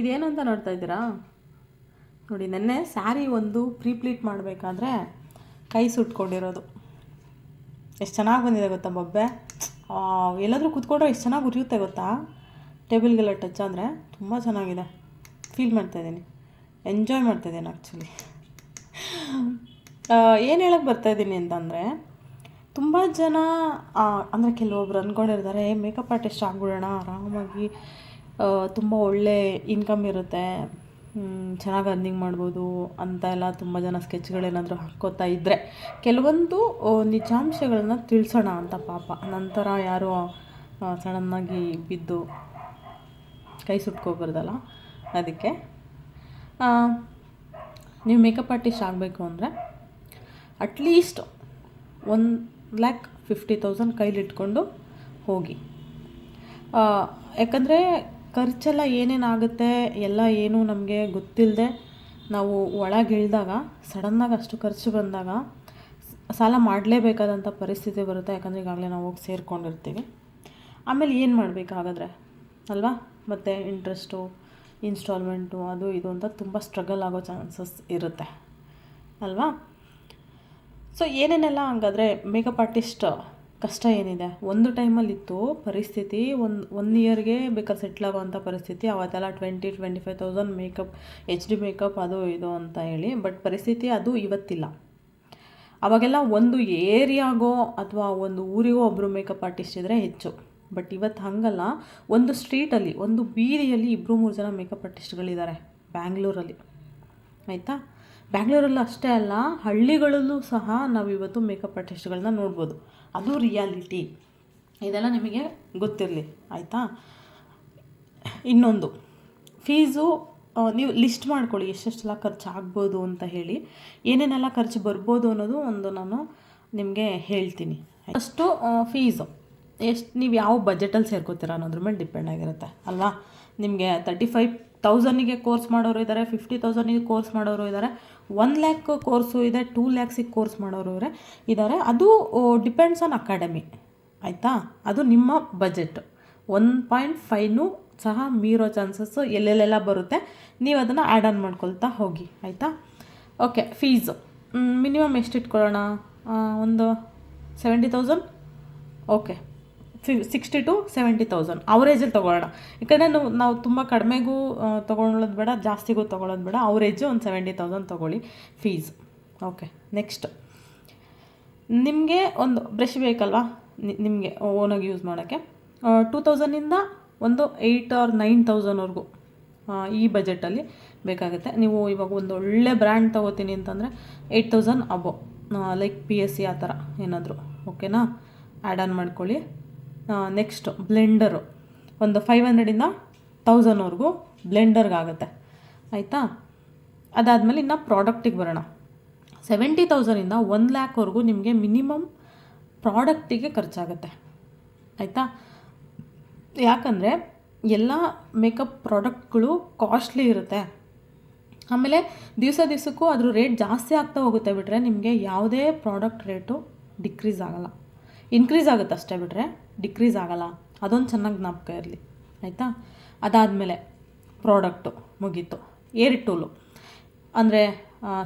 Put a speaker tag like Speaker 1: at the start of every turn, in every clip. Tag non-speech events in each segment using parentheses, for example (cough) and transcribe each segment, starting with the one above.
Speaker 1: ಇದೇನು ಅಂತ ನೋಡ್ತಾ ಇದ್ದೀರಾ? ನೋಡಿ, ನೆನ್ನೆ ಸ್ಯಾರಿ ಒಂದು ಪ್ರೀಪ್ಲೀಟ್ ಮಾಡಬೇಕಾದ್ರೆ ಕೈ ಸುಟ್ಕೊಂಡಿರೋದು. ಎಷ್ಟು ಚೆನ್ನಾಗಿ ಬಂದಿದೆ ಗೊತ್ತಾ ಬೊಬ್ಬೆ? ಎಲ್ಲಾದರೂ ಕೂತ್ಕೊಂಡ್ರೆ ಎಷ್ಟು ಚೆನ್ನಾಗಿ ಉರಿಯುತ್ತೆ ಗೊತ್ತಾ? ಟೇಬಲ್ಗೆಲ್ಲ ಟಚ್ ಅಂದರೆ ತುಂಬ ಚೆನ್ನಾಗಿದೆ. ಫೀಲ್ ಮಾಡ್ತಾಯಿದ್ದೀನಿ ಎಂಜಾಯ್ ಮಾಡ್ತಾಯಿದ್ದೀನಿ ಆ್ಯಕ್ಚುಲಿ ಏನು ಹೇಳಕ್ಕೆ ಬರ್ತಾಯಿದ್ದೀನಿ ಅಂತಂದರೆ, ತುಂಬ ಜನ ಅಂದರೆ ಕೆಲವೊಬ್ರು ಅಂದ್ಕೊಂಡಿರ್ತಾರೆ ಮೇಕಪ್ ಆರ್ಟಿಸ್ಟ್ ಆಗ್ಬಿಡೋಣ, ಆರಾಮಾಗಿ ತುಂಬ ಒಳ್ಳೆ ಇನ್ಕಮ್ ಇರುತ್ತೆ. ಚೆನ್ನಾಗಿ ಅರ್ನಿಂಗ್ ಮಾಡ್ಬೋದು ಅಂತ ಎಲ್ಲ ತುಂಬ ಜನ ಸ್ಕೆಚ್ಗಳೇನಾದರೂ ಹಾಕ್ಕೋತಾ ಇದ್ದರೆ ಕೆಲವೊಂದು ನಿಜಾಂಶಗಳನ್ನ ತಿಳಿಸೋಣ ಅಂತ ಪಾಪ. ನಂತರ ಯಾರೋ ಸಡನ್ನಾಗಿ ಬಿದ್ದು ಕೈ ಸುಟ್ಕೋಬಾರ್ದಲ್ಲ? ಅದಕ್ಕೆ ನೀವು ಮೇಕಪ್ ಆರ್ಟಿಸ್ಟ್ ಆಗಬೇಕು ಅಂದರೆ at least one lakh fifty thousand ಕೈಲಿಟ್ಕೊಂಡು ಹೋಗಿ. ಯಾಕಂದರೆ ಖರ್ಚೆಲ್ಲ ಏನೇನಾಗುತ್ತೆ, ಎಲ್ಲ ಏನು ನಮಗೆ ಗೊತ್ತಿಲ್ಲದೆ ನಾವು ಒಳಗೆ ಇಳಿದಾಗ ಸಡನ್ನಾಗಿ ಅಷ್ಟು ಖರ್ಚು ಬಂದಾಗ ಸಾಲ ಮಾಡಲೇಬೇಕಾದಂಥ ಪರಿಸ್ಥಿತಿ ಬರುತ್ತೆ. ಯಾಕಂದರೆ ಈಗಾಗಲೇ ನಾವು ಹೋಗಿ ಸೇರ್ಕೊಂಡಿರ್ತೀವಿ. ಆಮೇಲೆ ಏನು ಮಾಡಬೇಕಾಗಾದ್ರೆ, ಅಲ್ವಾ? ಮತ್ತು ಇಂಟ್ರೆಸ್ಟು ಇನ್ಸ್ಟಾಲ್ಮೆಂಟು ಅದು ಇದು ಅಂತ ತುಂಬ ಸ್ಟ್ರಗಲ್ ಆಗೋ ಚಾನ್ಸಸ್ ಇರುತ್ತೆ. ಅಲ್ವಾ? ಸೊ ಏನೇನೆಲ್ಲ ಹಂಗಾದರೆ ಮೇಕಪ್ ಆರ್ಟಿಸ್ಟ್ ಕಷ್ಟ ಏನಿದೆ? ಒಂದು ಟೈಮಲ್ಲಿ ಇತ್ತು ಪರಿಸ್ಥಿತಿ, ಒಂದು ಒನ್ ಇಯರ್ಗೆ ಬೇಕಾದ್ರೆ ಸೆಟ್ಲ್ ಆಗೋವಂಥ ಪರಿಸ್ಥಿತಿ. ಅವತ್ತೆಲ್ಲ twenty twenty five thousand makeup H D makeup ಅದು, ಇದು ಅಂತ ಹೇಳಿ. ಬಟ್ ಪರಿಸ್ಥಿತಿ ಅದು ಇವತ್ತಿಲ್ಲ. ಅವಾಗೆಲ್ಲ ಒಂದು ಏರಿಯಾಗೋ ಅಥವಾ ಒಂದು ಊರಿಗೋ ಒಬ್ಬರು ಮೇಕಪ್ ಆರ್ಟಿಸ್ಟ್ ಇದ್ದರೆ ಹೆಚ್ಚು. ಬಟ್ ಇವತ್ತು ಹಾಗಲ್ಲ. ಒಂದು ಸ್ಟ್ರೀಟಲ್ಲಿ ಒಂದು ಬೀದಿಯಲ್ಲಿ ಇಬ್ಬರು ಮೂರು ಜನ ಮೇಕಪ್ ಆರ್ಟಿಸ್ಟ್ಗಳಿದ್ದಾರೆ ಬ್ಯಾಂಗ್ಳೂರಲ್ಲಿ. ಆಯಿತಾ? ಬ್ಯಾಂಗ್ಳೂರಲ್ಲೂ ಅಷ್ಟೇ ಅಲ್ಲ, ಹಳ್ಳಿಗಳಲ್ಲೂ ಸಹ ನಾವು ಇವತ್ತು ಮೇಕಪ್ ಆರ್ಟಿಸ್ಟ್ಗಳನ್ನ ನೋಡ್ಬೋದು. ಅದು ರಿಯಾಲಿಟಿ. ಇದೆಲ್ಲ ನಿಮಗೆ ಗೊತ್ತಿರಲಿ, ಆಯಿತಾ? ಇನ್ನೊಂದು, ಫೀಸು ನೀವು ಲಿಸ್ಟ್ ಮಾಡ್ಕೊಳ್ಳಿ ಎಷ್ಟೆಷ್ಟೆಲ್ಲ ಖರ್ಚು ಆಗ್ಬೋದು ಅಂತ ಹೇಳಿ. ಏನೇನೆಲ್ಲ ಖರ್ಚು ಬರ್ಬೋದು ಅನ್ನೋದು ಒಂದು ನಾನು ನಿಮಗೆ ಹೇಳ್ತೀನಿ. First fees. ಎಷ್ಟು, ನೀವು ಯಾವ ಬಜೆಟಲ್ಲಿ ಸೇರ್ಕೋತೀರ ಅನ್ನೋದ್ರ ಮೇಲೆ ಡಿಪೆಂಡ್ ಆಗಿರುತ್ತೆ, ಅಲ್ವಾ? ನಿಮಗೆ ತರ್ಟಿ ಫೈವ್ ತೌಸಂಡಿಗೆ ಕೋರ್ಸ್ ಮಾಡೋರು ಇದ್ದಾರೆ ಫಿಫ್ಟಿ ತೌಸಂಡಿಗೆ ಕೋರ್ಸ್ ಮಾಡೋರು ಇದ್ದಾರೆ ಒನ್ ಲ್ಯಾಕ್ ಕೋರ್ಸು ಇದೆ ಟೂ ಲ್ಯಾಕ್ಸಿಗೆ ಕೋರ್ಸ್ ಮಾಡೋರು ಇದ್ದಾರೆ ಇದ್ದಾರೆ ಅದು ಡಿಪೆಂಡ್ಸ್ ಆನ್ ಅಕಾಡೆಮಿ ಆಯಿತಾ? ಅದು ನಿಮ್ಮ ಬಜೆಟ್ ಒನ್ ಪಾಯಿಂಟ್ ಫೈವ್ನು ಸಹ ಮೀರೋ ಚಾನ್ಸಸ್ಸು ಎಲ್ಲೆಲ್ಲೆಲ್ಲ ಬರುತ್ತೆ. ನೀವು ಅದನ್ನು ಆ್ಯಡ್ ಆನ್ ಮಾಡ್ಕೊಳ್ತಾ ಹೋಗಿ. ಆಯಿತಾ? ಓಕೆ ಫೀಸು ಮಿನಿಮಮ್ ಎಷ್ಟು ಇಟ್ಕೊಳ್ಳೋಣ? ಒಂದು ಸೆವೆಂಟಿ ತೌಸಂಡ್ ಓಕೆ ಫಿ ಸಿಕ್ಸ್ಟಿ ಟು ಸೆವೆಂಟಿ ತೌಸಂಡ್ ಅವರೇಜಲ್ಲಿ ತೊಗೊಳ್ಳೋಣ. ಯಾಕಂದರೆ ನಾವು ನಾವು ತುಂಬ ಕಡಿಮೆಗೂ ತೊಗೊಳ್ಳೋದು ಬೇಡ, ಜಾಸ್ತಿಗೂ ತೊಗೊಳ್ಳೋದು ಬೇಡ. ಅವರೇಜು ಒಂದು ಸೆವೆಂಟಿ ತೌಸಂಡ್ ತೊಗೊಳ್ಳಿ ಫೀಸ್ ಓಕೆ ನೆಕ್ಸ್ಟ್ ನಿಮಗೆ ಒಂದು ಬ್ರಷ್ ಬೇಕಲ್ವಾ? ನಿಮಗೆ ಓನಾಗಿ ಯೂಸ್ ಮಾಡೋಕ್ಕೆ. ಟೂ ತೌಸಂಡಿಂದ ಒಂದು ಏಯ್ಟ್ ಆರ್ ನೈನ್ ತೌಸಂಡ್ವರೆಗೂ ಈ ಬಜೆಟಲ್ಲಿ ಬೇಕಾಗುತ್ತೆ. ನೀವು ಇವಾಗ ಒಂದು ಒಳ್ಳೆ ಬ್ರ್ಯಾಂಡ್ ತೊಗೋತೀನಿ ಅಂತಂದರೆ eight thousand above like P S C ಆ ಥರ ಏನಾದರೂ. ಓಕೆನಾ ಆ್ಯಡ್ ಆನ್ ಮಾಡ್ಕೊಳ್ಳಿ. ನೆಕ್ಸ್ಟ್ ಬ್ಲೆಂಡರು ಒಂದು ಫೈವ್ ಹಂಡ್ರೆಡಿಂದ ತೌಸಂಡ್ವರೆಗೂ ಬ್ಲೆಂಡರ್ಗಾಗುತ್ತೆ ಆಯಿತಾ? ಅದಾದಮೇಲೆ ಇನ್ನು ಪ್ರಾಡಕ್ಟಿಗೆ ಬರೋಣ. ಸೆವೆಂಟಿ ತೌಸಂಡಿಂದ ಒನ್ ಲ್ಯಾಕ್ವರೆಗೂ ನಿಮಗೆ ಮಿನಿಮಮ್ ಪ್ರಾಡಕ್ಟಿಗೆ ಖರ್ಚಾಗುತ್ತೆ. ಆಯಿತಾ? ಯಾಕಂದರೆ ಎಲ್ಲ ಮೇಕಪ್ ಪ್ರಾಡಕ್ಟ್ಗಳು ಕಾಸ್ಟ್ಲಿ ಇರುತ್ತೆ. ಆಮೇಲೆ ದಿವಸ ದಿವಸಕ್ಕೂ ಅದ್ರ ರೇಟ್ ಜಾಸ್ತಿ ಆಗ್ತಾ ಹೋಗುತ್ತೆ ಬಿಟ್ಟರೆ ನಿಮಗೆ ಯಾವುದೇ ಪ್ರಾಡಕ್ಟ್ ರೇಟು ಡಿಕ್ರೀಸ್ ಆಗೋಲ್ಲ. ಇನ್ಕ್ರೀಸ್ ಆಗುತ್ತೆ ಅಷ್ಟೇ ಬಿಟ್ಟರೆ ಡಿಕ್ರೀಸ್ ಆಗಲ್ಲ. ಅದೊಂದು ಚೆನ್ನಾಗಿ ಜ್ಞಾಪಕ ಇರಲಿ. ಆಯಿತಾ? ಅದಾದಮೇಲೆ ಪ್ರಾಡಕ್ಟು ಮುಗೀತು. ಏರ್ ಟೂಲು ಅಂದರೆ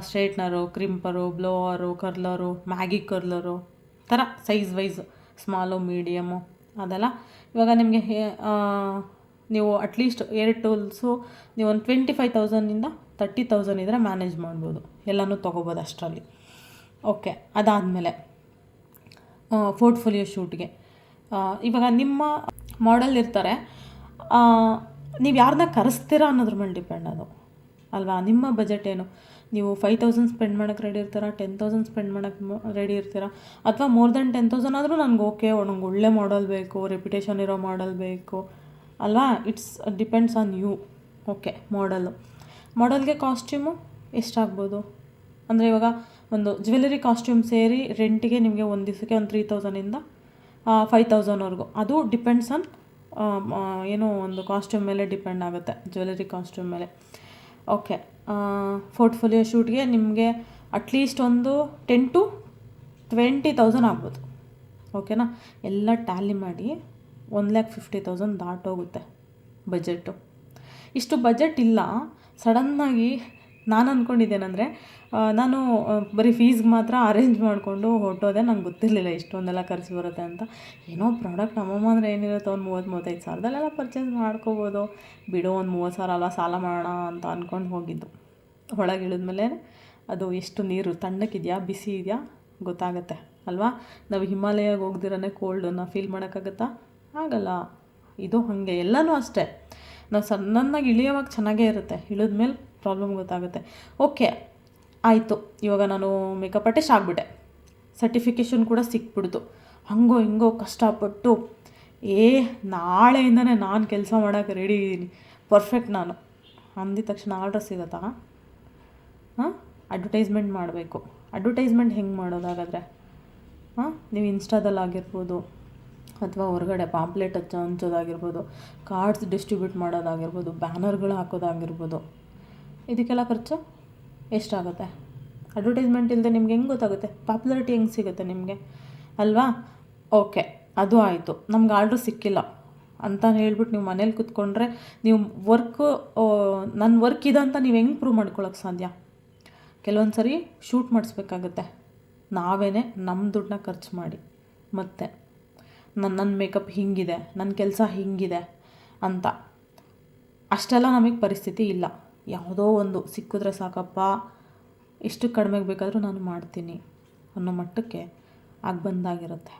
Speaker 1: ಸ್ಟ್ರೇಟ್ನರು, ಕ್ರಿಂಪರು, ಬ್ಲೋವರು, ಕರ್ಲರು, ಮ್ಯಾಗಿ ಕರ್ಲರು ಥರ ಸೈಜ್ ವೈಸ್ ಸ್ಮಾಲು, ಮೀಡಿಯಮು ಅದೆಲ್ಲ. ಇವಾಗ ನಿಮಗೆ ನೀವು ಅಟ್ಲೀಸ್ಟ್ ಏರ್ ಟೂಲ್ಸು ನೀವು ಒಂದು ಟ್ವೆಂಟಿ ಫೈವ್ ತೌಸಂಡಿಂದ ತರ್ಟಿ ತೌಸಂಡ್ ಇದ್ದರೆ ಮ್ಯಾನೇಜ್ ಮಾಡ್ಬೋದು. ಎಲ್ಲನೂ ತೊಗೋಬೋದು ಅಷ್ಟರಲ್ಲಿ. ಓಕೆ, ಅದಾದಮೇಲೆ ಪೋರ್ಟ್ಫೋಲಿಯೋ ಶೂಟ್ಗೆ ಇವಾಗ ನಿಮ್ಮ ಮಾಡೆಲ್ ಇರ್ತಾರೆ. ನೀವು ಯಾರನ್ನ ಕರೆಸ್ತೀರಾ ಅನ್ನೋದ್ರ ಮೇಲೆ ಡಿಪೆಂಡ್ ಅದು. ಅಲ್ವಾ? ನಿಮ್ಮ ಬಜೆಟ್ ಏನು? ನೀವು ಫೈವ್ ತೌಸಂಡ್ ಸ್ಪೆಂಡ್ ಮಾಡೋಕ್ಕೆ ರೆಡಿ ಇರ್ತೀರಾ? ಟೆನ್ ತೌಸಂಡ್ ಸ್ಪೆಂಡ್ ಮಾಡೋಕ್ಕೆ ರೆಡಿ ಇರ್ತೀರಾ? ಅಥವಾ ಮೋರ್ ದೆನ್ ಟೆನ್ ತೌಸಂಡ್ ಆದರೂ ನನಗೆ ಓಕೆ ನಂಗೆ ಒಳ್ಳೆ ಮಾಡಲ್ ಬೇಕು ರೆಪ್ಯುಟೇಷನ್ ಇರೋ ಮಾಡಲ್ ಬೇಕು. ಅಲ್ವಾ? It's depends on you okay model ಮಾಡಲ್ಗೆ costume ಎಷ್ಟಾಗ್ಬೋದು ಅಂದರೆ ಇವಾಗ ಒಂದು ಜ್ಯುವೆಲರಿ ಕಾಸ್ಟ್ಯೂಮ್ ಸೇರಿ ರೆಂಟಿಗೆ ನಿಮಗೆ ಒಂದು ದಿವಸಕ್ಕೆ ಒಂದು ತ್ರೀ ತೌಸಂಡಿಂದ ಫೈವ್ ತೌಸಂಡ್ವರೆಗೂ ಅದು ಡಿಪೆಂಡ್ಸ್ ಆನ್ ಏನೋ ಒಂದು ಕಾಸ್ಟ್ಯೂಮ್ ಮೇಲೆ ಡಿಪೆಂಡ್ ಆಗುತ್ತೆ ಜ್ಯುವೆಲರಿ ಕಾಸ್ಟ್ಯೂಮ್ ಮೇಲೆ. ಓಕೆ ಪೋರ್ಟ್ಫೋಲಿಯೋ ಶೂಟ್ಗೆ ನಿಮಗೆ ಅಟ್ಲೀಸ್ಟ್ ಒಂದು ಟೆನ್ ಟು ಟ್ವೆಂಟಿ ತೌಸಂಡ್ ಆಗ್ಬೋದು. ಓಕೆನಾ ಎಲ್ಲ ಟ್ಯಾಲಿ ಮಾಡಿ ಒನ್ ಲ್ಯಾಕ್ ಫಿಫ್ಟಿ ತೌಸಂಡ್ ದಾಟೋಗುತ್ತೆ ಬಜೆಟ್ಟು ಇಷ್ಟು ಬಜೆಟ್ ಇಲ್ಲ ಸಡನ್ನಾಗಿ ನಾನು ಅಂದ್ಕೊಂಡಿದ್ದೇನೆಂದರೆ ನಾನು ಬರೀ ಫೀಸ್ಗೆ ಮಾತ್ರ ಅರೇಂಜ್ ಮಾಡಿಕೊಂಡು ಹೊರಟೋದೆ ನಂಗೆ ಗೊತ್ತಿರಲಿಲ್ಲ ಇಷ್ಟೊಂದೆಲ್ಲ ಖರ್ಚು ಬರುತ್ತೆ ಅಂತ. ಏನೋ ಪ್ರಾಡಕ್ಟ್ ನಮ್ಮಮ್ಮ ಅಂದರೆ ಏನಿರುತ್ತೆ, ಒಂದು ಮೂವತ್ತು, ಮೂವತ್ತೈದು ಸಾವಿರದಲ್ಲೆಲ್ಲ ಪರ್ಚೇಸ್ ಮಾಡ್ಕೋಬೋದು. ಬಿಡು, ಒಂದು ಮೂವತ್ತು ಸಾವಿರ ಅಲ್ಲ, ಸಾಲ ಮಾಡೋಣ ಅಂತ ಅಂದ್ಕೊಂಡು ಹೋಗಿದ್ದು. ಒಳಗೆ ಇಳಿದ್ಮೇಲೆ ಅದು ಎಷ್ಟು ನೀರು ತಣ್ಣಕ್ಕಿದೆಯಾ ಬಿಸಿ ಇದೆಯಾ, ಗೊತ್ತಾಗುತ್ತೆ, ಅಲ್ವಾ? ನಾವು ಹಿಮಾಲಯಕ್ಕೆ ಹೋಗ್ದಿರನೇ ಕೋಲ್ಡನ್ನು ಫೀಲ್ ಮಾಡೋಕ್ಕಾಗತ್ತಾ? ಆಗಲ್ಲ. ಇದು ಹಾಗೆ, ಎಲ್ಲನೂ ಅಷ್ಟೇ. ನಾವು ಸಣ್ಣನಾಗಿ ಇಳಿಯೋವಾಗ ಚೆನ್ನಾಗೇ ಇರುತ್ತೆ. ಇಳಿದ್ಮೇಲೆ ಪ್ರಾಬ್ಲಮ್ ಗೊತ್ತಾಗುತ್ತೆ. ಓಕೆ ಆಯಿತು. ಇವಾಗ ನಾನು ಮೇಕಪ್ ಆರ್ಟಿಸ್ಟ್ ಆಗಿಬಿಟ್ಟೆ. ಸರ್ಟಿಫಿಕೇಷನ್ ಕೂಡ ಸಿಕ್ಬಿಡ್ತು. ಹಂಗೋ ಹಿಂಗೋ ಕಷ್ಟಪಟ್ಟು, ಏ, ನಾಳೆಯಿಂದನೇ ನಾನು ಕೆಲಸ ಮಾಡೋಕ್ಕೆ ರೆಡಿ ಇದ್ದೀನಿ. ಪರ್ಫೆಕ್ಟ್ ನಾನು. ಅಂದಿದ ತಕ್ಷಣ ಆರ್ಡರ್ ಸಿಗುತ್ತಾ ಹಾಂ? ಅಡ್ವರ್ಟೈಸ್ಮೆಂಟ್ ಮಾಡಬೇಕು. ಅಡ್ವರ್ಟೈಸ್ಮೆಂಟ್ ಹೆಂಗೆ ಮಾಡೋದಾಗಾದರೆ? ಹಾಂ? ನೀವು ಇನ್ಸ್ಟಾದಲ್ಲಿ ಆಗಿರ್ಬೋದು, ಅಥವಾ ಹೊರಗಡೆ ಪಾಂಪ್ಲೆಟ್ ಹಚ್ಚ ಹಂಚೋದಾಗಿರ್ಬೋದು ಕಾರ್ಡ್ಸ್ ಡಿಸ್ಟ್ರಿಬ್ಯೂಟ್ ಮಾಡೋದಾಗಿರ್ಬೋದು ಬ್ಯಾನರ್ಗಳು ಹಾಕೋದಾಗಿರ್ಬೋದು. ಇದಕ್ಕೆಲ್ಲ ಖರ್ಚು ಎಷ್ಟಾಗುತ್ತೆ? ಅಡ್ವರ್ಟೈಸ್ಮೆಂಟ್ ಇಲ್ಲದೆ ನಿಮ್ಗೆ ಹೆಂಗೆ ಗೊತ್ತಾಗುತ್ತೆ? ಪಾಪ್ಯುಲಾರಿಟಿ ಹೆಂಗೆ ಸಿಗುತ್ತೆ ನಿಮಗೆ? ಅಲ್ವಾ? ಓಕೆ ಅದು ಆಯಿತು. ನಮ್ಗೆ ಆರ್ಡ್ರ್ ಸಿಕ್ಕಿಲ್ಲ. ಅಂತ ಹೇಳ್ಬಿಟ್ಟು ನೀವು ಮನೇಲಿ ಕೂತ್ಕೊಂಡ್ರೆ ನೀವು ವರ್ಕು ನನ್ನ ವರ್ಕ್ ಇದೆ ಅಂತ ನೀವು ಹೆಂಗೆ ಪ್ರೂವ್ ಮಾಡ್ಕೊಳಕ್ಕೆ ಸಾಧ್ಯ? ಕೆಲವೊಂದು ಸರಿ ಶೂಟ್ ಮಾಡಿಸ್ಬೇಕಾಗತ್ತೆ. ನಾವೇ ನಮ್ಮ ದುಡ್ಡನ್ನ ಖರ್ಚು ಮಾಡಿ. ಮತ್ತೆ ನನ್ನ ನನ್ನ ಮೇಕಪ್ ಹಿಂಗಿದೆ ನನ್ನ ಕೆಲಸ ಹಿಂಗಿದೆ ಅಂತ. ಅಷ್ಟೆಲ್ಲ ನಮಗೆ ಪರಿಸ್ಥಿತಿ ಇಲ್ಲ. ಯಾವುದೋ ಒಂದು ಸಿಕ್ಕಿದ್ರೆ ಸಾಕಪ್ಪ, ಎಷ್ಟು ಕಡಿಮೆಗೆ ಬೇಕಾದರೂ ನಾನು ಮಾಡ್ತೀನಿ ಅನ್ನೋ ಮಟ್ಟಕ್ಕೆ ಆಗ ಬಂದಾಗಿರುತ್ತೆ.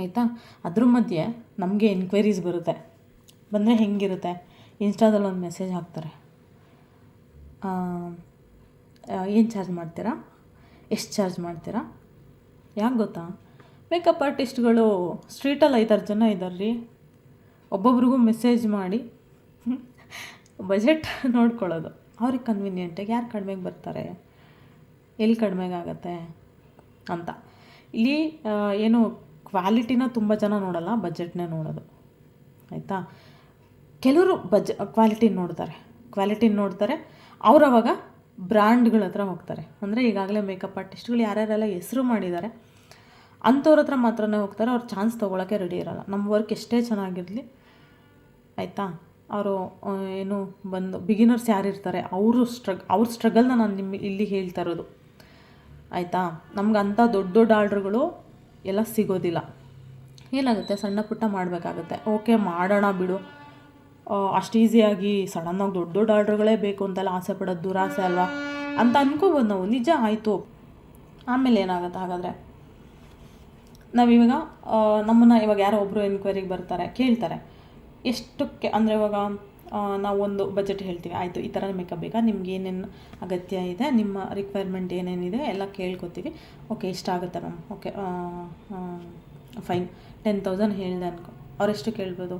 Speaker 1: ಆಯಿತಾ? ಅದ್ರ ಮಧ್ಯೆ ನಮಗೆ ಎನ್ಕ್ವೈರೀಸ್ ಬರುತ್ತೆ. ಬಂದರೆ ಹೆಂಗಿರುತ್ತೆ? ಇನ್ಸ್ಟಾದಲ್ಲಿ ಒಂದು ಮೆಸೇಜ್ ಹಾಕ್ತಾರೆ. ಏನು ಚಾರ್ಜ್ ಮಾಡ್ತೀರಾ? ಎಷ್ಟು ಚಾರ್ಜ್ ಮಾಡ್ತೀರಾ? ಯಾಕೆ ಗೊತ್ತಾ? ಮೇಕಪ್ ಆರ್ಟಿಸ್ಟ್ಗಳು ಸ್ಟ್ರೀಟಲ್ಲಿ ಐದಾರು ಜನ ಇದ್ದಾರೆ ರೀ ಒಬ್ಬೊಬ್ರಿಗೂ ಮೆಸೇಜ್ ಮಾಡಿ. ಬಜೆಟ್ (laughs) ನೋಡ್ಕೊಳ್ಳೋದು. ಅವ್ರಿಗೆ ಕನ್ವೀನಿಯೆಂಟಾಗಿ ಯಾರು ಕಡಿಮೆಗೆ ಬರ್ತಾರೆ? ಎಲ್ಲಿ ಕಡಿಮೆಗೆ ಆಗುತ್ತೆ ಅಂತ. ಇಲ್ಲಿ ಏನು ಕ್ವಾಲಿಟಿನ ತುಂಬ ಜನ ನೋಡಲ್ಲ, ಬಜೆಟ್ನೇ ನೋಡೋದು. ಆಯಿತಾ? ಕೆಲವರು ಬಜ್ ಕ್ವಾಲಿಟಿ ನೋಡ್ತಾರೆ. ಕ್ವಾಲಿಟಿ ನೋಡ್ತಾರೆ. ಅವ್ರು ಅವಾಗ ಬ್ರ್ಯಾಂಡ್ಗಳ ಹತ್ರ ಹೋಗ್ತಾರೆ. ಅಂದರೆ ಈಗಾಗಲೇ ಮೇಕಪ್ ಆರ್ಟಿಸ್ಟ್ಗಳು ಯಾರ್ಯಾರೆಲ್ಲ ಹೆಸರು ಮಾಡಿದ್ದಾರೆ, ಅಂಥವ್ರ ಹತ್ರ ಮಾತ್ರನೇ ಹೋಗ್ತಾರೆ. ಅವ್ರು ಚಾನ್ಸ್ ತೊಗೊಳಕ್ಕೆ ರೆಡಿ ಇರೋಲ್ಲ. ನಮ್ಮ ವರ್ಕ್ ಎಷ್ಟೇ ಚೆನ್ನಾಗಿರಲಿ. ಆಯಿತಾ? ಅವರು ಏನು ಬಂದು ಬಿಗಿನರ್ಸ್ ಯಾರಿರ್ತಾರೆ ಅವರು ಸ್ಟ್ರಗ್ ಅವ್ರ ಸ್ಟ್ರಗಲ್ನ ನಾನು ನಿಮ್ಮ ಇಲ್ಲಿ ಹೇಳ್ತಾ ಇರೋದು. ಆಯಿತಾ? ನಮ್ಗೆ ಅಂಥ ದೊಡ್ಡ ದೊಡ್ಡ ಆರ್ಡ್ರ್ಗಳು ಎಲ್ಲ ಸಿಗೋದಿಲ್ಲ. ಏನಾಗುತ್ತೆ? ಸಣ್ಣ ಪುಟ್ಟ ಮಾಡಬೇಕಾಗುತ್ತೆ. ಓಕೆ, ಮಾಡೋಣ ಬಿಡು. ಅಷ್ಟು ಈಸಿಯಾಗಿ ಸಡನ್ನಾಗಿ ದೊಡ್ಡ ದೊಡ್ಡ ಆರ್ಡ್ರ್ಗಳೇ ಬೇಕು ಅಂತೆಲ್ಲ, ಆಸೆ ಪಡೋದು ದುರಾಸೆ ಅಲ್ವಾ? ಅಂತ ಅನ್ಕೋಬೋದು ನಾವು ನಿಜ ಆಯಿತು. ಆಮೇಲೆ ಏನಾಗುತ್ತೆ ಹಾಗಾದರೆ? ನಾವಿವಾಗ ನಮ್ಮನ್ನು ಇವಾಗ ಯಾರೋ ಒಬ್ಬರು ಎನ್ಕ್ವೈರಿಗೆ ಬರ್ತಾರೆ, ಕೇಳ್ತಾರೆ. ಎಷ್ಟಕ್ಕೆ, ಅಂದರೆ ಇವಾಗ ನಾವೊಂದು ಬಜೆಟ್ ಹೇಳ್ತೀವಿ, ಆಯಿತು, ಈ ಥರ ಮೇಕಪ್ ಬೇಕಾ? ನಿಮ್ಗೆ ಏನೇನು ಅಗತ್ಯ ಇದೆ, ನಿಮ್ಮ ರಿಕ್ವೈರ್ಮೆಂಟ್ ಏನೇನಿದೆ, ಎಲ್ಲ ಕೇಳ್ಕೊತೀವಿ. Okay ಇಷ್ಟಾಗುತ್ತೆ ma'am okay fine ten thousand ಹೇಳಿದೆ ಅನ್ಕೊ, ಅವರೆಷ್ಟು ಕೇಳ್ಬೋದು?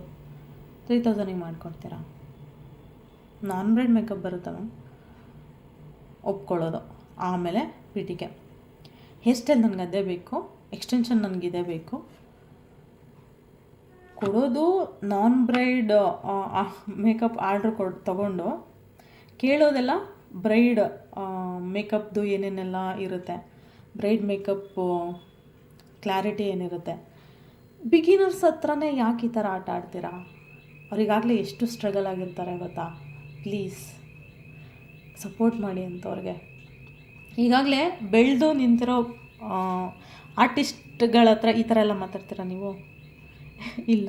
Speaker 1: ತ್ರೀ ತೌಸಂಡಿಗೆ ಮಾಡಿಕೊಡ್ತೀರಾ? ನಾನ್ ಬ್ರೆಡ್ ಮೇಕಪ್ ಬರುತ್ತಾ ಮ್ಯಾಮ್ ಒಪ್ಕೊಳ್ಳೋದು. ಆಮೇಲೆ ಪಿಟಿಕೆ ಹೇರ್ ಸ್ಟೈಲ್ ನನಗೆ ಅದೇ ಬೇಕು ಎಕ್ಸ್ಟೆನ್ಷನ್ ನನಗಿದೆ ಬೇಕು. ಕೊಡೋದು ನಾನ್ ಬ್ರೈಡ್ ಮೇಕಪ್ ಆರ್ಡ್ರ್ ಕೊಟ್ಟು ತಗೊಂಡು ಕೇಳೋದೆಲ್ಲ ಬ್ರೈಡ್ ಮೇಕಪ್ದು ಏನೇನೆಲ್ಲ ಇರುತ್ತೆ. ಬ್ರೈಡ್ ಮೇಕಪ್ ಕ್ಲಾರಿಟಿ ಏನಿರುತ್ತೆ. ಬಿಗಿನರ್ಸ್ ಹತ್ರನೇ ಯಾಕೆ ಈ ಥರ ಆಟ ಆಡ್ತೀರಾ? ಅವರಿಗಾಗಲೇ ಎಷ್ಟು ಸ್ಟ್ರಗಲ್ ಆಗಿರ್ತಾರೆ ಗೊತ್ತಾ? ಪ್ಲೀಸ್ ಸಪೋರ್ಟ್ ಮಾಡಿ ಅಂಥವ್ರಿಗೆ ಈಗಾಗಲೇ ಬೆಳೆದು ನಿಂತಿರೋ ಆರ್ಟಿಸ್ಟ್ಗಳ ಹತ್ರ ಈ ಥರ ಎಲ್ಲ ಮಾತಾಡ್ತೀರಾ ನೀವು? ಇಲ್ಲ.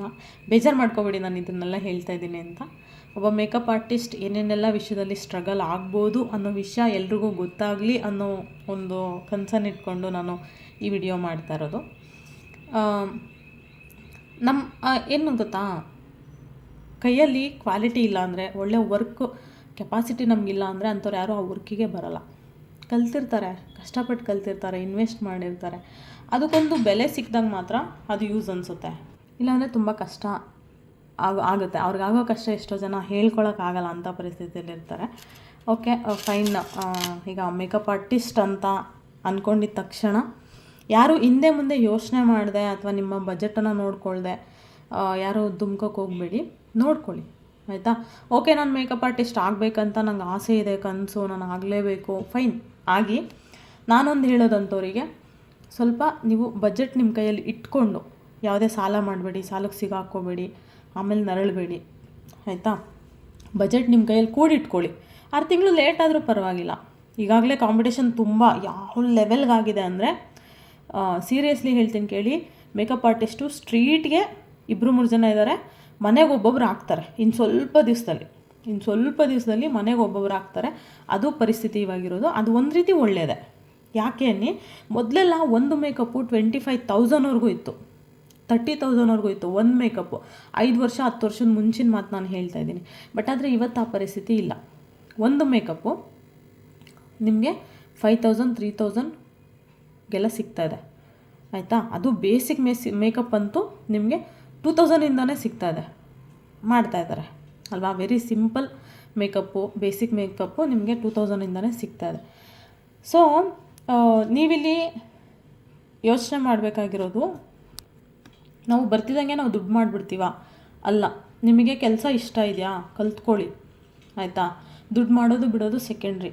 Speaker 1: ಬೇಜಾರು ಮಾಡ್ಕೋಬೇಡಿ, ನಾನು ಇದನ್ನೆಲ್ಲ ಹೇಳ್ತಾ ಇದ್ದೀನಿ ಅಂತ. ಒಬ್ಬ ಮೇಕಪ್ ಆರ್ಟಿಸ್ಟ್ ಏನೇನೆಲ್ಲ ವಿಷಯದಲ್ಲಿ ಸ್ಟ್ರಗಲ್ ಆಗ್ಬೋದು ಅನ್ನೋ ವಿಷಯ ಎಲ್ರಿಗೂ ಗೊತ್ತಾಗಲಿ ಅನ್ನೋ ಒಂದು ಕನ್ಸರ್ನ್ ಇಟ್ಕೊಂಡು ನಾನು ಈ ವಿಡಿಯೋ ಮಾಡ್ತಾ ಇರೋದು. ನಮ್ಮ ಏನು ಗೊತ್ತಾ? ಕೈಯಲ್ಲಿ ಕ್ವಾಲಿಟಿ ಇಲ್ಲ ಅಂದರೆ, ಒಳ್ಳೆ ವರ್ಕ್ ಕೆಪಾಸಿಟಿ ನಮಗಿಲ್ಲ ಅಂದರೆ ಅಂಥವ್ರು ಯಾರೂ ಆ ವರ್ಕಿಗೆ ಬರಲ್ಲ. ಕಲ್ತಿರ್ತಾರೆ, ಕಷ್ಟಪಟ್ಟು ಕಲ್ತಿರ್ತಾರೆ ಇನ್ವೆಸ್ಟ್ ಮಾಡಿರ್ತಾರೆ. ಅದಕ್ಕೊಂದು ಬೆಲೆ ಸಿಕ್ಕಿದಾಗ ಮಾತ್ರ ಅದು ಯೂಸ್ ಅನಿಸುತ್ತೆ. ಇಲ್ಲಾಂದರೆ ತುಂಬ ಕಷ್ಟ ಆಗ, ಆಗುತ್ತೆ. ಅವ್ರಿಗಾಗೋ ಕಷ್ಟ ಎಷ್ಟೋ ಜನ ಹೇಳ್ಕೊಳಕ್ಕಾಗಲ್ಲ ಅಂಥ ಪರಿಸ್ಥಿತಿಯಲ್ಲಿ ಇರ್ತಾರೆ. ಓಕೆ ಫೈನ್ ಈಗ ಮೇಕಪ್ ಆರ್ಟಿಸ್ಟ್ ಅಂತ ಅಂದ್ಕೊಂಡಿದ್ದ ತಕ್ಷಣ ಯಾರು ಹಿಂದೆ ಮುಂದೆ ಯೋಚನೆ ಮಾಡಿದೆ ಅಥವಾ ನಿಮ್ಮ ಬಜೆಟನ್ನು ನೋಡ್ಕೊಳ್ದೆ ಯಾರು ದುಮ್ಕೋಕ್ಕೆ ಹೋಗಬೇಡಿ, ನೋಡ್ಕೊಳ್ಳಿ. ಆಯಿತಾ? ಓಕೆ ನಾನು ಮೇಕಪ್ ಆರ್ಟಿಸ್ಟ್ ಆಗಬೇಕಂತ ನಂಗೆ ಆಸೆ ಇದೆ, ಕನಸು, ನಾನು ಆಗಲೇಬೇಕು. ಫೈನ್ ಆಗಿ ನಾನೊಂದು ಹೇಳೋದಂಥವ್ರಿಗೆ ಸ್ವಲ್ಪ ನೀವು ಬಜೆಟ್ ನಿಮ್ಮ ಕೈಯಲ್ಲಿ ಇಟ್ಕೊಂಡು ಯಾವುದೇ ಸಾಲ ಮಾಡಬೇಡಿ, ಸಾಲಕ್ಕೆ ಸಿಗಾಕೋಬೇಡಿ ಆಮೇಲೆ ನರಳಬೇಡಿ, ಆಯಿತಾ? ಬಜೆಟ್ ನಿಮ್ಮ ಕೈಯಲ್ಲಿ ಕೂಡಿಟ್ಕೊಳ್ಳಿ. ಆರು ತಿಂಗಳು ಲೇಟ್ ಆದರೂ ಪರವಾಗಿಲ್ಲ. ಈಗಾಗಲೇ ಕಾಂಪಿಟೇಷನ್ ತುಂಬ, ಯಾವ ಲೆವೆಲ್ಗಾಗಿದೆ ಅಂದರೆ ಸೀರಿಯಸ್ಲಿ ಹೇಳ್ತೀನಿ ಕೇಳಿ ಮೇಕಪ್ ಆರ್ಟಿಸ್ಟು ಸ್ಟ್ರೀಟ್ಗೆ ಇಬ್ಬರು ಮೂರು ಜನ ಇದ್ದಾರೆ ಮನೆಗೆ ಒಬ್ಬೊಬ್ರು ಹಾಕ್ತಾರೆ. ಇನ್ನು ಸ್ವಲ್ಪ ದಿವಸದಲ್ಲಿ ಇನ್ನು ಸ್ವಲ್ಪ ದಿವಸದಲ್ಲಿ ಮನೆಗೆ ಒಬ್ಬೊಬ್ರು ಹಾಕ್ತಾರೆ. ಅದು ಪರಿಸ್ಥಿತಿ ಇವಾಗಿರೋದು ಅದು ಒಂದು ರೀತಿ ಒಳ್ಳೆಯದೇ ಯಾಕೆ ಅನ್ನಿ, ಮೊದಲೆಲ್ಲ ಒಂದು ಮೇಕಪ್ಪು ಟ್ವೆಂಟಿ ಫೈವ್ ತೌಸಂಡ್ವರೆಗೂ ಇತ್ತು. ತರ್ಟಿ ತೌಸಂಡ್ವರೆಗೂ ಇತ್ತು ಒಂದು ಮೇಕಪ್ಪು ಐದು ವರ್ಷ, ಹತ್ತು ವರ್ಷದ ಮುಂಚಿನ ಮಾತು ನಾನು ಹೇಳ್ತಾ ಇದ್ದೀನಿ. ಬಟ್ ಆದರೆ ಇವತ್ತು ಆ ಪರಿಸ್ಥಿತಿ ಇಲ್ಲ. ಒಂದು ಮೇಕಪ್ಪು ನಿಮಗೆ ಫೈವ್ ತೌಸಂಡ್ ತ್ರೀ ತೌಸಂಡ್ಗೆಲ್ಲ ಸಿಗ್ತಾ ಇದೆ. ಆಯಿತಾ? ಅದು ಬೇಸಿಕ್ ಮೇಸಿ ಮೇಕಪ್ ಅಂತೂ ನಿಮಗೆ ಟೂ ತೌಸಂಡಿಂದನೇ ಸಿಗ್ತಾ ಇದೆ. ಮಾಡ್ತಾ ಇದ್ದಾರೆ ಅಲ್ವಾ? Very simple makeup basic makeup ನಿಮಗೆ ಟೂ ತೌಸಂಡಿಂದನೇ ಸಿಗ್ತಾ ಇದೆ. ಸೊ ನೀವಿಲ್ಲಿ ಯೋಚನೆ ಮಾಡಬೇಕಾಗಿರೋದು ನಾವು ಬರ್ತಿದ್ದಂಗೆ ನಾವು ದುಡ್ಡು ಮಾಡಿಬಿಡ್ತೀವ. ಅಲ್ಲ, ನಿಮಗೆ ಕೆಲಸ ಇಷ್ಟ ಇದೆಯಾ? ಕಲ್ತ್ಕೊಳ್ಳಿ. ಆಯಿತಾ? ದುಡ್ಡು ಮಾಡೋದು ಬಿಡೋದು ಸೆಕೆಂಡ್ರಿ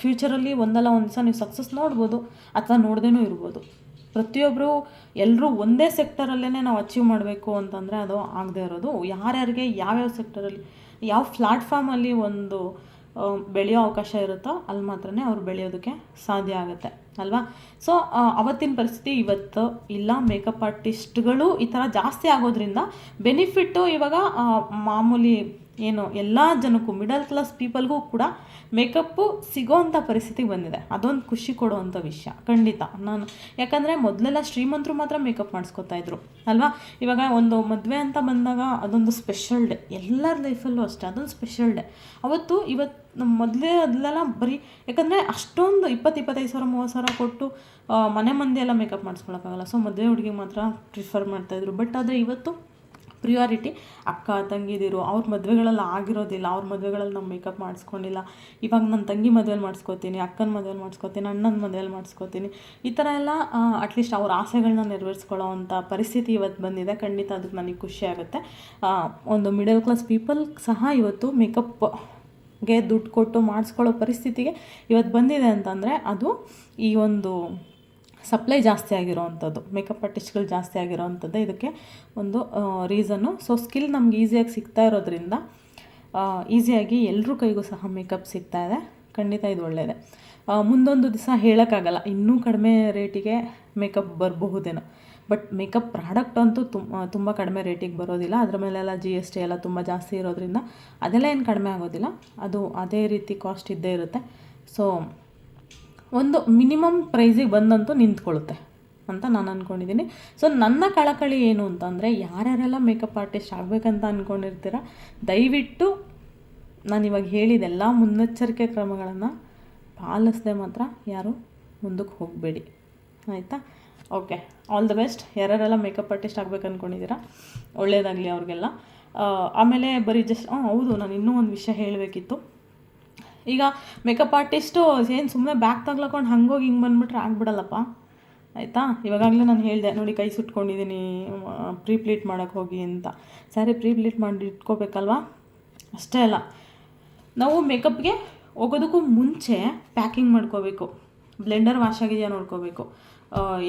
Speaker 1: ಫ್ಯೂಚರಲ್ಲಿ ಒಂದಲ್ಲ ಒಂದು ದಿವಸ ನೀವು ಸಕ್ಸಸ್ ನೋಡ್ಬೋದು, ಅಥವಾ ನೋಡ್ದೇ ಇರ್ಬೋದು. ಪ್ರತಿಯೊಬ್ಬರು ಎಲ್ಲರೂ ಒಂದೇ ಸೆಕ್ಟರಲ್ಲೇ ನಾವು ಅಚೀವ್ ಮಾಡಬೇಕು ಅಂತಂದರೆ ಅದು ಆಗದೆ ಇರೋದು. ಯಾರ್ಯಾರಿಗೆ ಯಾವ್ಯಾವ ಸೆಕ್ಟರಲ್ಲಿ ಯಾವ ಪ್ಲ್ಯಾಟ್ಫಾರ್ಮಲ್ಲಿ ಒಂದು ಬೆಳೆಯೋ ಅವಕಾಶ ಇರುತ್ತೋ, ಅಲ್ಲಿ ಮಾತ್ರ ಅವ್ರು ಬೆಳೆಯೋದಕ್ಕೆ ಸಾಧ್ಯ ಆಗುತ್ತೆ. ಅಲ್ವಾ? ಸೊ ಅವತ್ತಿನ ಪರಿಸ್ಥಿತಿ ಇವತ್ತು ಇಲ್ಲ. ಮೇಕಪ್ ಆರ್ಟಿಸ್ಟ್ಗಳು ಈ ಥರ ಜಾಸ್ತಿ ಆಗೋದ್ರಿಂದ ಬೆನಿಫಿಟ್ಟು ಇವಾಗ ಮಾಮೂಲಿ ಏನು ಎಲ್ಲ ಜನಕ್ಕೂ ಮಿಡಲ್ ಕ್ಲಾಸ್ ಪೀಪಲ್ಗೂ ಕೂಡ ಮೇಕಪ್ಪು ಸಿಗೋವಂಥ ಪರಿಸ್ಥಿತಿ ಬಂದಿದೆ. ಅದೊಂದು ಖುಷಿ ಕೊಡುವಂಥ ವಿಷಯ. ಖಂಡಿತ. ನಾನು ಯಾಕಂದರೆ ಮೊದಲೆಲ್ಲ ಶ್ರೀಮಂತರು ಮಾತ್ರ ಮೇಕಪ್ ಮಾಡಿಸ್ಕೊತಾ ಇದ್ರು. ಅಲ್ವಾ? ಇವಾಗ ಒಂದು ಮದುವೆ ಅಂತ ಬಂದಾಗ ಅದೊಂದು ಸ್ಪೆಷಲ್ ಡೇ ಎಲ್ಲರ ಲೈಫಲ್ಲೂ ಅಷ್ಟೇ, ಅದೊಂದು ಸ್ಪೆಷಲ್ ಡೇ ಅವತ್ತು ಇವತ್ತು ನಮ್ಮ ಮೊದಲೇ ಅದಲ್ಲೆಲ್ಲ ಬರೀ ಯಾಕಂದರೆ ಅಷ್ಟೊಂದು ಇಪ್ಪತ್ತು, ಇಪ್ಪತ್ತೈದು ಸಾವಿರ, ಮೂವತ್ತು ಸಾವಿರ ಕೊಟ್ಟು ಮನೆ ಮಂದಿ ಎಲ್ಲ ಮೇಕಪ್ ಮಾಡಿಸ್ಕೊಳಕ್ಕಾಗಲ್ಲ. ಸೊ ಮದುವೆ ಹುಡುಗಿಗೆ ಮಾತ್ರ ಪ್ರಿಫರ್ ಮಾಡ್ತಾಯಿದ್ರು ಬಟ್ ಆದರೆ ಇವತ್ತು ಪ್ರಿಯಾರಿಟಿ ಅಕ್ಕ, ತಂಗಿದಿರು, ಅವ್ರ ಮದುವೆಗಳಲ್ಲಿ ಆಗಿರೋದಿಲ್ಲ, ಅವ್ರ ಮದುವೆಗಳಲ್ಲಿ ನಾವು ಮೇಕಪ್ ಮಾಡಿಸ್ಕೊಂಡಿಲ್ಲ. ಇವಾಗ ನನ್ನ ತಂಗಿ ಮದುವೆಲಿ ಮಾಡಿಸ್ಕೋತೀನಿ, ಅಕ್ಕನ ಮದುವೆಲಿ ಮಾಡಿಸ್ಕೋತೀನಿ, ಅಣ್ಣನ ಮದುವೆಲಿ ಮಾಡಿಸ್ಕೋತೀನಿ. ಈ ಥರ ಎಲ್ಲ ಅಟ್ಲೀಸ್ಟ್ ಅವ್ರ ಆಸೆಗಳನ್ನ ನೆರವೇರಿಸ್ಕೊಳ್ಳೋ ಅಂಥ ಪರಿಸ್ಥಿತಿ ಇವತ್ತು ಬಂದಿದೆ. ಖಂಡಿತ ಅದಕ್ಕೆ ನನಗೆ ಖುಷಿ ಆಗುತ್ತೆ. ಒಂದು ಮಿಡಲ್ ಕ್ಲಾಸ್ ಪೀಪಲ್ ಸಹ ಇವತ್ತು ಮೇಕಪ್ಗೆ ದುಡ್ಡು ಕೊಟ್ಟು ಮಾಡಿಸ್ಕೊಳ್ಳೋ ಪರಿಸ್ಥಿತಿಗೆ ಇವತ್ತು ಬಂದಿದೆ ಅಂತಂದರೆ ಅದು ಈ ಒಂದು ಸಪ್ಲೈ ಜಾಸ್ತಿ ಆಗಿರೋವಂಥದ್ದು ಮೇಕಪ್ ಆರ್ಟಿಸ್ಟ್ಗಳು ಜಾಸ್ತಿ ಆಗಿರೋವಂಥದ್ದು ಇದಕ್ಕೆ ಒಂದು ರೀಸನ್ನು ಸೊ ಸ್ಕಿಲ್ ನಮ್ಗೆ ಈಸಿಯಾಗಿ ಸಿಗ್ತಾ ಇರೋದ್ರಿಂದ ಈಸಿಯಾಗಿ ಎಲ್ಲರೂ ಕೈಗೂ ಸಹ ಮೇಕಪ್ ಸಿಗ್ತಾ ಇದೆ. ಖಂಡಿತ ಇದು ಒಳ್ಳೆಯದೇ ಮುಂದೊಂದು ದಿವಸ ಹೇಳೋಕ್ಕಾಗಲ್ಲ, ಇನ್ನೂ ಕಡಿಮೆ ರೇಟಿಗೆ ಮೇಕಪ್ ಬರಬಹುದೇನೋ. ಬಟ್ ಮೇಕಪ್ ಪ್ರಾಡಕ್ಟ್ ಅಂತೂ ತುಂಬ ತುಂಬ ಕಡಿಮೆ ರೇಟಿಗೆ ಬರೋದಿಲ್ಲ. ಅದ್ರ ಮೇಲೆಲ್ಲ ಜಿ ಎಸ್ ಟಿ ಎಲ್ಲ ತುಂಬ ಜಾಸ್ತಿ ಇರೋದ್ರಿಂದ ಅದೆಲ್ಲ ಏನು ಕಡಿಮೆ ಆಗೋದಿಲ್ಲ. ಅದು ಅದೇ ರೀತಿ ಕಾಸ್ಟ್ ಇದ್ದೇ ಇರುತ್ತೆ. ಸೊ ಒಂದು ಮಿನಿಮಮ್ ಪ್ರೈಸಿಗೆ ಬಂದಂತೂ ನಿಂತ್ಕೊಳ್ಳುತ್ತೆ ಅಂತ ನಾನು ಅಂದ್ಕೊಂಡಿದ್ದೀನಿ ಸೊ ನನ್ನ ಕಳಕಳಿ ಏನು ಅಂತಂದರೆ, ಯಾರ್ಯಾರೆಲ್ಲ ಮೇಕಪ್ ಆರ್ಟಿಸ್ಟ್ ಆಗಬೇಕಂತ ಅಂದ್ಕೊಂಡಿರ್ತೀರ ದಯವಿಟ್ಟು ನಾನು ಇವಾಗ ಹೇಳಿದೆಲ್ಲ ಮುನ್ನೆಚ್ಚರಿಕೆ ಕ್ರಮಗಳನ್ನು ಪಾಲಿಸದೆ ಮಾತ್ರ ಯಾರು ಮುಂದಕ್ಕೆ ಹೋಗಬೇಡಿ. ಆಯಿತಾ? ಓಕೆ ಆಲ್ ದ ಬೆಸ್ಟ್ ಯಾರ್ಯಾರೆಲ್ಲ ಮೇಕಪ್ ಆರ್ಟಿಸ್ಟ್ ಆಗಬೇಕು ಅಂದ್ಕೊಂಡಿದ್ದೀರಾ ಒಳ್ಳೆಯದಾಗಲಿ ಅವ್ರಿಗೆಲ್ಲ. ಆಮೇಲೆ ಬರೀ ಜಸ್ಟ್ ಹೌದು, ನಾನು ಇನ್ನೂ ಒಂದು ವಿಷಯ ಹೇಳಬೇಕಿತ್ತು. ಈಗ ಮೇಕಪ್ ಆರ್ಟಿಸ್ಟು ಏನು ಸುಮ್ಮನೆ ಬ್ಯಾಗ್ ತಗ್ಲಾಕೊಂಡು ಹಂಗೋಗಿ ಹಿಂಗೆ ಬಂದ್ಬಿಟ್ರೆ ಆಗ್ಬಿಡಲ್ಲಪ್ಪ. ಆಯಿತಾ? ಇವಾಗಲೇ ನಾನು ಹೇಳಿದೆ, ನೋಡಿ ಕೈ ಸುಟ್ಕೊಂಡಿದ್ದೀನಿ ಪ್ರೀ ಪ್ಲೀಟ್ ಮಾಡೋಕ್ಕೆ ಹೋಗಿ ಅಂತ. ಸರಿ ಪ್ರೀ ಪ್ಲೀಟ್ ಮಾಡಿ ಇಟ್ಕೋಬೇಕಲ್ವಾ? ಅಷ್ಟೇ ಅಲ್ಲ, ನಾವು ಮೇಕಪ್ಗೆ ಹೋಗೋದಕ್ಕೂ ಮುಂಚೆ ಪ್ಯಾಕಿಂಗ್ ಮಾಡ್ಕೋಬೇಕು. ಬ್ಲೆಂಡರ್ ವಾಶ್ ಆಗಿದೆಯಾ ನೋಡ್ಕೋಬೇಕು.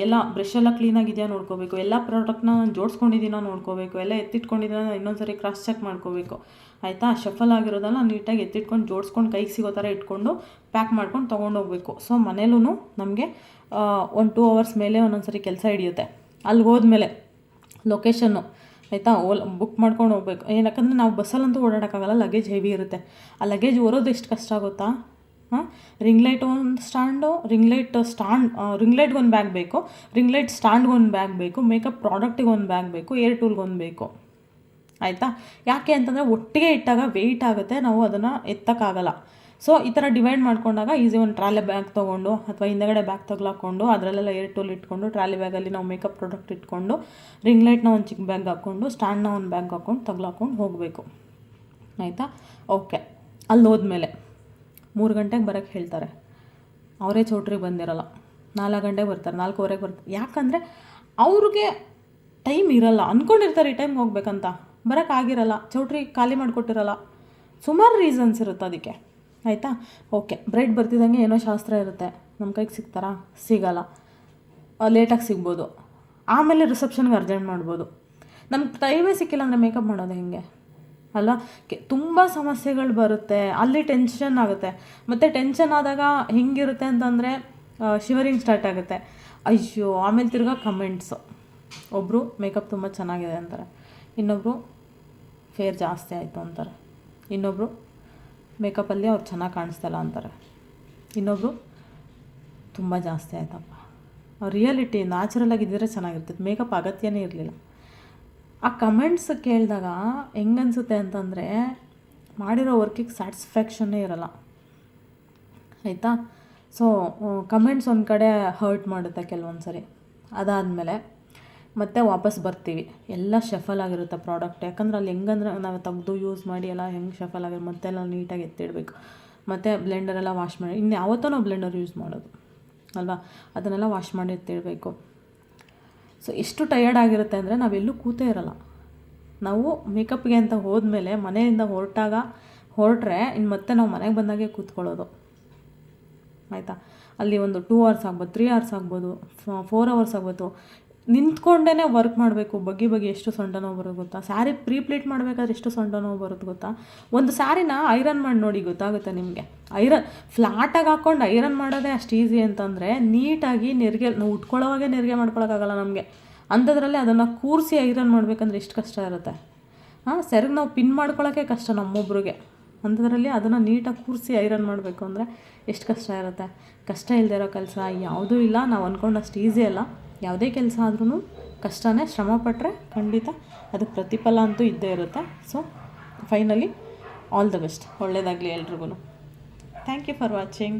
Speaker 1: ಎಲ್ಲ ಬ್ರಷ್ ಎಲ್ಲ ಕ್ಲೀನಾಗಿದೆಯಾ ನೋಡ್ಕೋಬೇಕು. ಎಲ್ಲ ಪ್ರಾಡಕ್ಟ್ನ ಜೋಡಿಸ್ಕೊಂಡಿದ್ದೀನೋ ನೋಡ್ಕೋಬೇಕು. ಎಲ್ಲ ಎತ್ತಿಟ್ಕೊಂಡಿದ್ದೀನ ಇನ್ನೊಂದ್ಸರಿ ಕ್ರಾಸ್ ಚೆಕ್ ಮಾಡ್ಕೋಬೇಕು. ಆಯಿತಾ? ಶಫಲ್ ಆಗಿರೋದಲ್ಲ ನೀಟಾಗಿ ಎತ್ತಿಟ್ಕೊಂಡು, ಜೋಡಿಸ್ಕೊಂಡು, ಕೈಗೆ ಸಿಗೋ ಥರ ಇಟ್ಕೊಂಡು ಪ್ಯಾಕ್ ಮಾಡ್ಕೊಂಡು ತೊಗೊಂಡೋಗ್ಬೇಕು. ಸೊ ಮನೇಲೂ ನಮಗೆ ಒಂದು ಟೂ ಅವರ್ಸ್ ಮೇಲೆ ಒಂದೊಂದ್ಸರಿ ಕೆಲಸ ಹಿಡಿಯುತ್ತೆ. ಅಲ್ಲಿಗೆ ಹೋದ್ಮೇಲೆ ಲೊಕೇಶನ್ನು ಆಯಿತಾ? ಓಲ್ ಬುಕ್ ಮಾಡ್ಕೊಂಡು ಹೋಗ್ಬೇಕು. ಏನಕ್ಕಂದ್ರೆ ನಾವು ಬಸ್ಸಲ್ಲಂತೂ ಓಡಾಡೋಕ್ಕಾಗಲ್ಲ. ಲಗೇಜ್ ಹೆವಿ ಇರುತ್ತೆ. ಆ ಲಗೇಜ್ ಓರೋದು ಎಷ್ಟು ಕಷ್ಟ ಆಗುತ್ತಾ ಹಾಂ ರಿಂಗ್ ಲೈಟ್ ಒಂದು stand ring light stand ring ಲೈಟ್ಗೆ ಒಂದು ಬ್ಯಾಗ್ ಬೇಕು. ರಿಂಗ್ ಲೈಟ್ ಸ್ಟ್ಯಾಂಡ್ಗೆ ಒಂದು ಬ್ಯಾಗ್ ಬೇಕು. ಮೇಕಪ್ ಪ್ರಾಡಕ್ಟಿಗೆ ಒಂದು ಬ್ಯಾಗ್ ಬೇಕು. ಏರ್ ಟೂಲ್ಗೆ ಒಂದು ಬೇಕು. ಆಯಿತಾ? ಯಾಕೆ ಅಂತಂದರೆ ಒಟ್ಟಿಗೆ ಇಟ್ಟಾಗ ವೆಯ್ಟ್ ಆಗುತ್ತೆ. ನಾವು ಅದನ್ನು ಎತ್ತಕ್ಕಾಗಲ್ಲ. ಸೊ ಈ ಥರ ಡಿವೈಡ್ ಮಾಡ್ಕೊಂಡಾಗ ಈಸಿ ಒಂದು ಟ್ರಾಲಿ ಬ್ಯಾಗ್ ತೊಗೊಂಡು ಅಥವಾ ಹಿಂದಗಡೆ ಬ್ಯಾಗ್ ತಗ್ಲಾಕೊಂಡು ಅದರಲ್ಲೆಲ್ಲ ಏರ್ ಟೂಲ್ ಇಟ್ಕೊಂಡು ಟ್ರಾಲಿ ಬ್ಯಾಗಲ್ಲಿ ನಾವು ಮೇಕಪ್ ಪ್ರಾಡಕ್ಟ್ ಇಟ್ಕೊಂಡು ರಿಂಗ್ ಲೈಟ್ನ ಒಂದು ಚಿಕ್ಕ ಬ್ಯಾಗ್ ಹಾಕ್ಕೊಂಡು ಸ್ಟ್ಯಾಂಡ್ನ ಒಂದು ಬ್ಯಾಗ್ ಹಾಕ್ಕೊಂಡು ತಗ್ಲಾಕೊಂಡು ಹೋಗಬೇಕು. ಆಯಿತಾ? ಓಕೆ ಅಲ್ಲಿ ಹೋದ್ಮೇಲೆ. ಮೂರು ಗಂಟೆಗೆ ಬರೋಕ್ಕೆ ಹೇಳ್ತಾರೆ. ಅವರೇ ಚೌಟ್ರಿಗೆ ಬಂದಿರಲ್ಲ. ನಾಲ್ಕು ಗಂಟೆಗೆ ಬರ್ತಾರೆ, ನಾಲ್ಕೂವರೆಗೆ ಬರ್ತಾರೆ. ಯಾಕಂದರೆ ಅವ್ರಿಗೆ ಟೈಮ್ ಇರಲ್ಲ. ಅಂದ್ಕೊಂಡಿರ್ತಾರೆ ಈ ಟೈಮ್ಗೆ ಹೋಗ್ಬೇಕಂತ. ಬರೋಕ್ಕಾಗಿರಲ್ಲ ಚೌಟ್ರಿ ಖಾಲಿ ಮಾಡಿಕೊಟ್ಟಿರಲ್ಲ. ಸುಮಾರು ರೀಸನ್ಸ್ ಇರುತ್ತೆ ಅದಕ್ಕೆ. ಆಯಿತಾ? ಓಕೆ ಬ್ರೆಡ್ ಬರ್ತಿದ್ದಂಗೆ ಏನೋ ಶಾಸ್ತ್ರ ಇರುತ್ತೆ. ನಮ್ಮ ಕೈಗೆ ಸಿಗ್ತಾರಾ? ಸಿಗಲ್ಲ. ಲೇಟಾಗಿ ಸಿಗ್ಬೋದು. ಆಮೇಲೆ ರಿಸೆಪ್ಷನ್ಗೆ ಅರ್ಜೆಂಟ್ ಮಾಡ್ಬೋದು. ನಮ್ಗೆ ಟೈಮೇ ಸಿಕ್ಕಿಲ್ಲ ಅಂದರೆ ಮೇಕಪ್ ಮಾಡೋದು ಹೆಂಗೆ? ಅಲ್ಲ? ತುಂಬ ಸಮಸ್ಯೆಗಳು ಬರುತ್ತೆ. ಅಲ್ಲಿ ಟೆನ್ಷನ್ ಆಗುತ್ತೆ. ಮತ್ತು ಟೆನ್ಷನ್ ಆದಾಗ ಹೆಂಗಿರುತ್ತೆ ಅಂತಂದರೆ ಶಿವರಿಂಗ್ ಸ್ಟಾರ್ಟ್ ಆಗುತ್ತೆ. ಅಯ್ಯೋ, ಆಮೇಲೆ ತಿರ್ಗಾ ಕಮೆಂಟ್ಸು ಒಬ್ಬರು ಮೇಕಪ್ ತುಂಬ ಚೆನ್ನಾಗಿದೆ ಅಂತಾರೆ. ಇನ್ನೊಬ್ಬರು ಫೇರ್ ಜಾಸ್ತಿ ಆಯಿತು ಅಂತಾರೆ. ಇನ್ನೊಬ್ಬರು ಮೇಕಪ್ಪಲ್ಲಿ ಅವ್ರು ಚೆನ್ನಾಗಿ ಕಾಣಿಸ್ತಲ್ಲ ಅಂತಾರೆ. ಇನ್ನೊಬ್ಬರು ತುಂಬ ಜಾಸ್ತಿ ಆಯ್ತಪ್ಪ. ರಿಯಾಲಿಟಿ ನ್ಯಾಚುರಲ್ ಆಗಿದ್ದರೆ ಚೆನ್ನಾಗಿರ್ತೈತೆ ಮೇಕಪ್ ಅಗತ್ಯನೇ ಇರಲಿಲ್ಲ. ಆ ಕಮೆಂಟ್ಸ್ ಕೇಳಿದಾಗ ಹೆಂಗನ್ಸುತ್ತೆ ಅಂತಂದರೆ ಮಾಡಿರೋ ವರ್ಕಿಗೆ ಸ್ಯಾಟಿಸ್ಫ್ಯಾಕ್ಷನ್ನೇ ಇರಲ್ಲ. ಆಯಿತಾ? ಸೊ ಕಮೆಂಟ್ಸ್ ಒಂದು ಕಡೆ ಹರ್ಟ್ ಮಾಡುತ್ತೆ ಕೆಲವೊಂದು ಸರಿ ಅದಾದಮೇಲೆ ಮತ್ತೆ ವಾಪಸ್ ಬರ್ತೀವಿ. ಎಲ್ಲ ಶಫಲ್ ಆಗಿರುತ್ತೆ ಪ್ರಾಡಕ್ಟ್ ಯಾಕಂದ್ರೆ ಅಲ್ಲಿ ಹೆಂಗಂದ್ರೆ ನಾವು ತೆಗೆದು ಯೂಸ್ ಮಾಡಿ ಎಲ್ಲ ಹೆಂಗೆ ಶಫಲ್ ಆಗಿರೋ ಮತ್ತೆಲ್ಲ ನೀಟಾಗಿ ಎತ್ತಿಡಬೇಕು. ಮತ್ತು ಬ್ಲೆಂಡರೆಲ್ಲ ವಾಶ್ ಮಾಡಿ. ಇನ್ನು ಯಾವತ್ತೋ ನಾವು ಬ್ಲೆಂಡರ್ ಯೂಸ್ ಮಾಡೋದು. ಅಲ್ವಾ? ಅದನ್ನೆಲ್ಲ ವಾಶ್ ಮಾಡಿ ಎತ್ತಿಡಬೇಕು. ಸೊ ಎಷ್ಟು ಟಯರ್ಡ್ ಆಗಿರುತ್ತೆ ಅಂದರೆ ನಾವೆಲ್ಲೂ ಕೂತೇ ಇರಲ್ಲ. ನಾವು ಮೇಕಪ್ಗೆ ಅಂತ ಹೋದ್ಮೇಲೆ ಮನೆಯಿಂದ ಹೊರಟಾಗ ಹೊರಟ್ರೆ ಇನ್ನು ಮತ್ತೆ ನಾವು ಮನೆಗೆ ಬಂದಾಗೆ ಕೂತ್ಕೊಳ್ಳೋದು. ಆಯಿತಾ? ಅಲ್ಲಿ ಒಂದು ಟೂ ಅವರ್ಸ್ ಆಗ್ಬೋದು ತ್ರೀ ಅವರ್ಸ್ ಆಗ್ಬೋದು ಫೋರ್ ಅವರ್ಸ್ ಆಗ್ಬೋದು. ನಿಂತ್ಕೊಂಡೇ ವರ್ಕ್ ಮಾಡಬೇಕು ಬಗ್ಗಿ ಬಗ್ಗೆ ಎಷ್ಟು ಸೊಂಟ ನೋವು ಬರೋದು ಗೊತ್ತಾ? ಸ್ಯಾರಿ ಪ್ರೀ ಪ್ಲೀಟ್ ಮಾಡಬೇಕಾದ್ರೆ ಎಷ್ಟು ಸೊಂಟ ನೋವು ಬರೋದು ಗೊತ್ತಾ? ಒಂದು ಸ್ಯಾರಿನ ಐರನ್ ಮಾಡಿ ನೋಡಿ ಗೊತ್ತಾಗುತ್ತೆ ನಿಮಗೆ. ಐರನ್ ಫ್ಲಾಟಾಗಿ ಹಾಕ್ಕೊಂಡು ಐರನ್ ಮಾಡೋದೇ ಅಷ್ಟು ಈಸಿ ಅಂತಂದರೆ ನೀಟಾಗಿ ನೆರಿಗೆ, ನಾವು ಉಟ್ಕೊಳ್ಳೋವಾಗೆ ನೆರಿಗೆ ಮಾಡ್ಕೊಳಕ್ಕಾಗಲ್ಲ ನಮಗೆ. ಅಂಥದ್ರಲ್ಲಿ ಅದನ್ನು ಕೂರಿಸಿ ಐರನ್ ಮಾಡಬೇಕಂದ್ರೆ ಎಷ್ಟು ಕಷ್ಟ ಇರುತ್ತೆ. ಹಾಂ, ಸೆರಗ್ ನಾವು ಪಿನ್ ಮಾಡ್ಕೊಳ್ಳೋಕ್ಕೆ ಕಷ್ಟ ನಮ್ಮೊಬ್ರಿಗೆ. ಅಂಥದ್ರಲ್ಲಿ ಅದನ್ನು ನೀಟಾಗಿ ಕೂರಿಸಿ ಐರನ್ ಮಾಡಬೇಕು ಅಂದರೆ ಎಷ್ಟು ಕಷ್ಟ ಇರುತ್ತೆ. ಕಷ್ಟ ಇಲ್ಲದೆ ಇರೋ ಕೆಲಸ ಯಾವುದೂ ಇಲ್ಲ, ನಾವು ಅಂದ್ಕೊಂಡಷ್ಟು ಈಸಿ ಅಲ್ಲ. ಯಾವುದೇ ಕೆಲಸ ಆದ್ರೂ ಕಷ್ಟನೇ ಶ್ರಮ ಪಟ್ಟರೆ ಖಂಡಿತ ಅದಕ್ಕೆ ಪ್ರತಿಫಲ ಅಂತೂ ಇದ್ದೇ ಇರುತ್ತೆ. So finally all the best ಒಳ್ಳೆಯದಾಗಲಿ ಎಲ್ರಿಗೂ ಥ್ಯಾಂಕ್ ಯು ಫಾರ್ ವಾಚಿಂಗ್